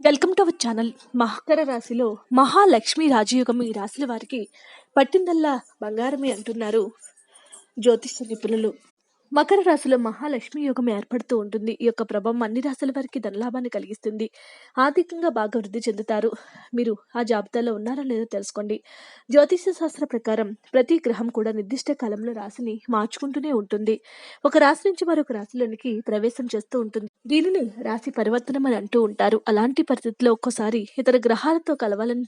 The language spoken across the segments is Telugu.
Welcome to our channel. మహకర రాశిలో మహాలక్ష్మి రాజయోగం ఈ రాశుల వారికి పట్టిందల్లా బంగారమే అంటున్నారు జ్యోతిష నిపుణులు. మకర రాశిలో మహాలక్ష్మి యోగం ఏర్పడుతూ ఉంటుంది. ఈ యొక్క ప్రభావం అన్ని రాశుల వారికి ధనలాభాన్ని కలిగిస్తుంది. ఆర్థికంగా బాగా వృద్ధి చెందుతారు. మీరు ఆ జాబితాలో ఉన్నారో లేదో తెలుసుకోండి. జ్యోతిష శాస్త్ర ప్రకారం ప్రతి గ్రహం కూడా నిర్దిష్ట కాలంలో రాశిని మార్చుకుంటూనే ఉంటుంది. ఒక రాశి నుంచి మరొక రాశిలోనికి ప్రవేశం చేస్తూ ఉంటుంది. దీనిని రాశి పరివర్తనం అని అంటూ ఉంటారు. అలాంటి పరిస్థితిలో ఒక్కోసారి ఇతర గ్రహాలతో కలవాలని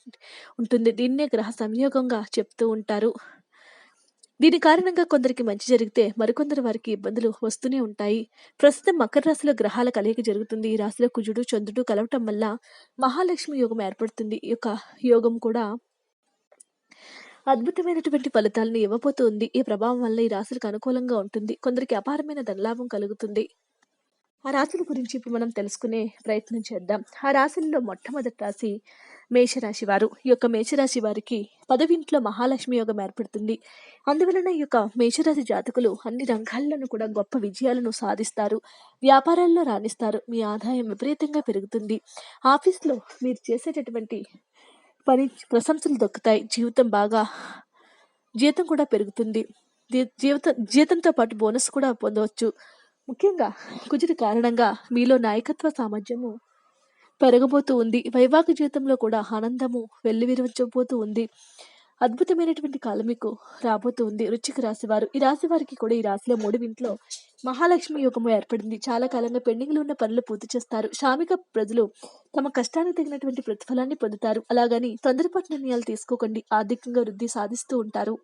ఉంటుంది. దీన్నే గ్రహ సంయోగంగా చెప్తూ ఉంటారు. దీని కారణంగా కొందరికి మంచి జరిగితే మరికొందరు వారికి ఇబ్బందులు వస్తూనే ఉంటాయి. ప్రస్తుతం మకర రాశిలో గ్రహాల కలయిక జరుగుతుంది. ఈ రాశిలో కుజుడు చంద్రుడు కలవటం వల్ల మహాలక్ష్మి యోగం ఏర్పడుతుంది. ఈ యొక్క యోగం కూడా అద్భుతమైనటువంటి ఫలితాలను ఇవ్వబోతుంది. ఈ ప్రభావం వల్ల ఈ రాశులకు అనుకూలంగా ఉంటుంది. కొందరికి అపారమైన ధనలాభం కలుగుతుంది. ఆ రాశుల గురించి ఇప్పుడు మనం తెలుసుకునే ప్రయత్నం చేద్దాం. ఆ రాశుల్లో మొట్టమొదటి రాశి మేషరాశి వారు. ఈ యొక్క మేషరాశి వారికి పదవింట్లో మహాలక్ష్మి యోగం ఏర్పడుతుంది. అందువలన ఈ యొక్క మేషరాశి జాతకులు అన్ని రంగాల్లోనూ కూడా గొప్ప విజయాలను సాధిస్తారు. వ్యాపారాల్లో రాణిస్తారు. మీ ఆదాయం విపరీతంగా పెరుగుతుంది. ఆఫీస్లో మీరు చేసేటటువంటి పని ప్రశంసలు దొక్కుతాయి. జీవితం బాగా జీతం కూడా పెరుగుతుంది. జీవితం జీతంతో పాటు బోనస్ కూడా పొందవచ్చు. ముఖ్యంగా కుజుడి కారణంగా మీలో నాయకత్వ సామర్థ్యము పెరగబోతూ ఉంది. వైవాహిక జీవితంలో కూడా ఆనందము వెల్లివిరవచ్చబోతూ ఉంది. అద్భుతమైనటువంటి కాలం మీకు రాబోతూ ఉంది. రుచికి రాశివారు ఈ రాశి వారికి కూడా ఈ రాశిలో మూడు ఇంట్లో మహాలక్ష్మి యోగము ఏర్పడింది. చాలా కాలంగా పెండింగ్లో ఉన్న పనులు పూర్తి చేస్తారు. శ్రామిక ప్రజలు తమ కష్టానికి తగినటువంటి ప్రతిఫలాన్ని పొందుతారు. అలాగని తొందరపాటు నిర్ణయాలు తీసుకోకండి. ఆర్థికంగా వృద్ధి సాధిస్తూ ఉంటారు.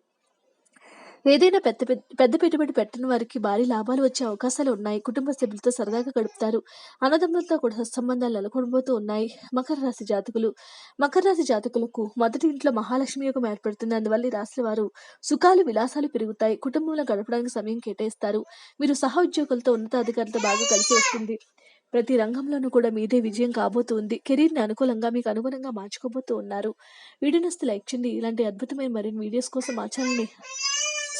ఏదైనా పెద్ద పెద్ద పెద్ద పెట్టుబడి పెట్టని వారికి భారీ లాభాలు వచ్చే అవకాశాలు ఉన్నాయి. కుటుంబ సభ్యులతో సరదాగా గడుపుతారు. అన్నదమ్ములతో కూడా సంబంధాలు నెలకొనబోతూ ఉన్నాయి. మకర రాశి జాతకులు. మకర రాశి జాతకులకు మొదటి ఇంట్లో మహాలక్ష్మి యోగం ఏర్పడుతుంది. అందువల్ల ఈ రాశి వారు సుఖాలు విలాసాలు పెరుగుతాయి. కుటుంబంలో గడపడానికి సమయం కేటాయిస్తారు. మీరు సహ ఉద్యోగులతో ఉన్నతాధికారులతో బాగా కలిసి వస్తుంది. ప్రతి రంగంలోనూ కూడా మీదే విజయం కాబోతుంది. కెరీర్ని అనుకూలంగా మీకు అనుగుణంగా మార్చుకోబోతూ ఉన్నారు. వీడియో నస్తే లైక్ చేయండి. ఇలాంటి అద్భుతమైన మరిన్ని వీడియోస్ కోసం మా ఛానల్ని